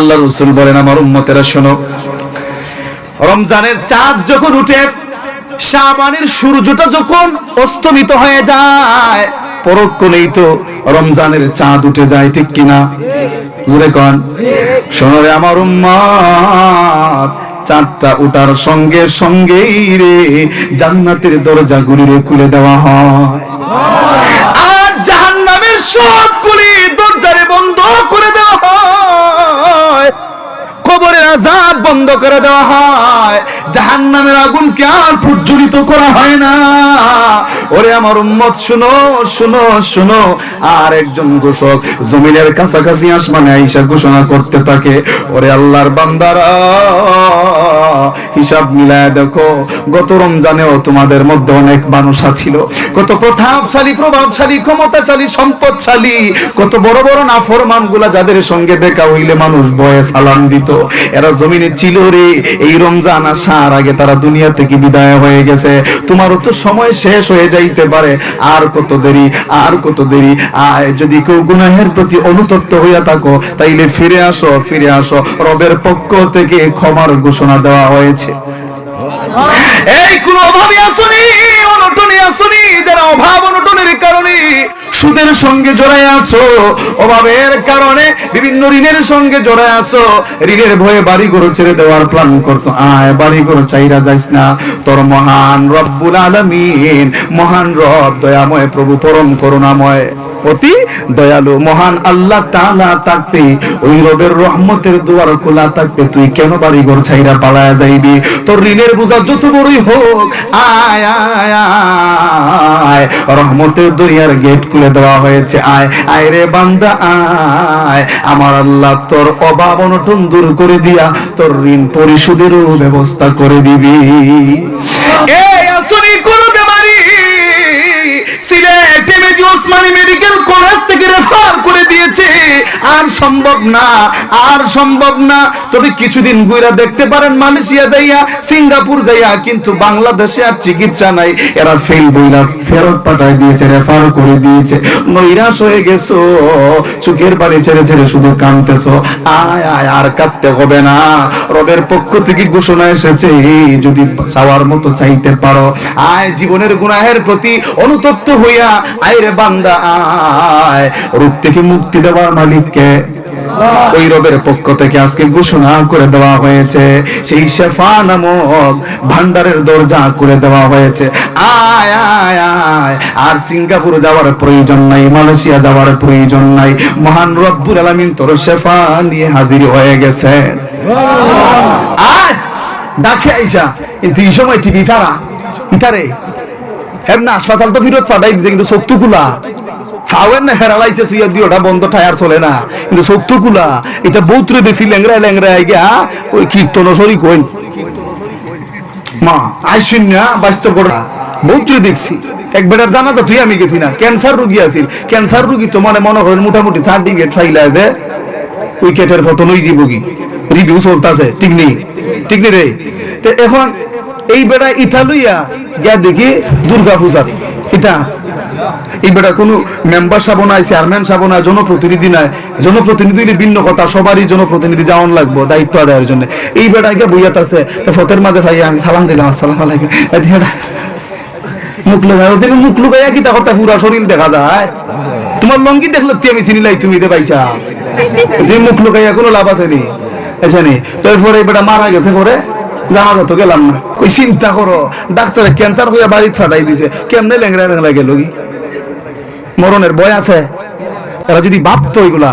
আল্লাহ রসুল বলেন, আমার উম্মতেরা শোনো, রমজানের চাঁদ যখন উঠে, শাবানের সূর্যটা যখন অস্তমিত হয়ে যায়, পরক্ষণেই তো রমজানের চাঁদ উঠে যায়, ঠিক কিনা? জুড়ে কন। শোনো রে আমার উম্মত, চাঁদটা উঠার সঙ্গে সঙ্গেই রে জান্নাতের দরজাগুলি রে খুলে দেওয়া হয়। বন্ধ করে দেওয়া হয়। জাহান নামের আগুনকে আর প্রজ্বলিত করা হয় না। ওরে আমার উম্মত, শুনো শুনো শুনো। আর একজন ঘোষক জমিনের কাছাকাছি আসমানে আইসা ঘোষণা করতে থাকে, ওরে আল্লাহর বান্দারা হিসাব মিলায় দেখো। গত রমজানেও তোমাদের মধ্যে অনেক মানুষ ছিল কত প্রতাপশালী প্রভাবশালী, ক্ষমতাশালী, সম্পদশালী। কত বড় বড় নাফরমানগুলা যাদের সঙ্গে দেখা হইলে মানুষ বয়ে সালাম দিত। এরা জমিনে ছিল রে। এই রমজান আসার আগে তারা দুনিয়া থেকে বিদায় হয়ে গেছে। তোমারও তো সময় শেষ হয়ে যাইতে পারে। আর কত দেরি, আর কত দেরি। আয়, যদি কেউ গুনাহের প্রতি অনুতপ্ত হইয়া থাকো, তাইলে ফিরে আসো ফিরে আসো। রবের পক্ষ থেকে ক্ষমার ঘোষণা দেওয়া হয়েছে। এই, কোন অভাবে আসুনি, অনটনে আসুনি, যারা অভাব অনটনের কারণে সুদের সঙ্গে জড়ায় আছো, অভাবের কারণে বিভিন্ন ঋণের সঙ্গে জড়ায় আছো, ঋণের ভয়ে বাড়ি ঘর ছেড়ে দেওয়ার প্ল্যান করছ। আয়, বাড়ি ঘর চাইরা যাইস না, তোর মহান রব্বুল আলামিন, মহান রব, দয়াময়, প্রভু, পরম করুণাময়। অতি দয়ালু, মহান আল্লাহ তাআলা থাকতে, ওই রবের রহমতের দুয়ার খোলা থাকতে তুই কেন বাড়ি ঘর ছাইরা পালায়া যাইবি? তোর ঋণের বোঝা যত বড়ই হোক, আয় আয় রহমতের গেট খুলে দেওয়া হয়েছে, আয় আয় রে বান্দা, আয়। আমার আল্লাহ তোর অভাব অনটন দূর করে দিয়া তোর ঋণ পরিশোধেরও ব্যবস্থা করে দিবি। আর সম্ভব না, আর সম্ভব না। তবে কিছুদিন গুইরা দেখতে পারেন মালয়েশিয়া যাইয়া, সিঙ্গাপুর যাইয়া, কিন্তু বাংলাদেশে আর চিকিৎসা নাই। এরা ফেল বইরা ফেরত পাঠায় দিয়েছে রেফার করে দিয়েছে। নৈরাশ হয়ে গেছো, চোখের পানি ছেড়ে ছেড়ে শুধু কাঁদতেছো। আয় আয়, আর কাঁদতে হবে না। রবের পক্ষ থেকে ঘোষণা এসেছে, যদি চাওয়ার মতো চাইতে পারো। আয়, জীবনের গুনাহের প্রতি অনুতপ্ত হইয়া, আয় রে বান্দা, আয়। রূপ থেকে মুক্তি দেওয়ার মালিককে ওই রবের পক্ষ থেকে আজকে ঘোষণা করে দেওয়া হয়েছে, সেই শেফা নামক ভান্ডারের দরজা করে দেওয়া হয়েছে। আয় আয় আয়, আর সিঙ্গাপুর যাওয়ার প্রয়োজন নাই, মালয়েশিয়া যাওয়ার প্রয়োজন নাই। মহান রব্বুল আলামিন তোর শেফা নিয়ে হাজির হয়ে গেছে। ডাকে আইসা কিন্তু এই সময় টিভি ছাড়া, ইতারে। হেম না, হাসপাতাল তো ফিরত পাঠাই দিছে, কিন্তু কুলা। না হেরালাইছে সুইয়া বন্ধ টায়ার চলে না। কিন্তু সত্তু কুলা এটা বৌত্রে দেশি ল্যাংরা ল্যাংরা ওই কীর্তন সরি কইন। মা না বাস্তব বৌত্রে দেখছি। জানা তো তুই আমি গেছি না। ক্যান্সার রুগী আছিল। ক্যান্সার রোগী তো মানে মনে করেন মোটামুটি সার্টিফিকেট ফাইলা দে উইকেটের ফটো যাব কি? রিভিউ চলতেছে। ঠিক নেই। ঠিক নেই রে। এখন এই বেড়া ইথা লইয়া গিয়া দেখি দুর্গা পূজার ইটা এই বেটা কোনো মেম্বার সাবো নাই চেয়ারম্যান সাবো না জনপ্রতিনিধি নাই। জনপ্রতিনিধি হইলে ভিন্ন কথা, সবারই জনপ্রতিনিধি যাওয়ান লাগবো, দায়িত্ব আদায়ের জন্য। এই বেটা গিয়া বইয়াত আছে তো ফতের মাঝে ভাই, আমি সালাম দিলাম, আসসালাম ওদের কি তা পুরা শরীর দেখা যায়। তোমার লঙ্গি দেখল তুই আমি চিনিলাই তুমি দে পাইছা। তুমি মুখ লুকাইয়া কোনো লাভ আছে নি? এখানে তারপরে বেটা মারা গেছে পরে, জানা যত গেলাম না। কই চিন্তা করো, ডাক্তারে ক্যান্সার হইয়া বাড়িতে ফাটাই দিছে। কেমনে লেংরা লেংরা গেল কি? মরণের বয় আছে? এরা যদি ভাবতো এগুলা।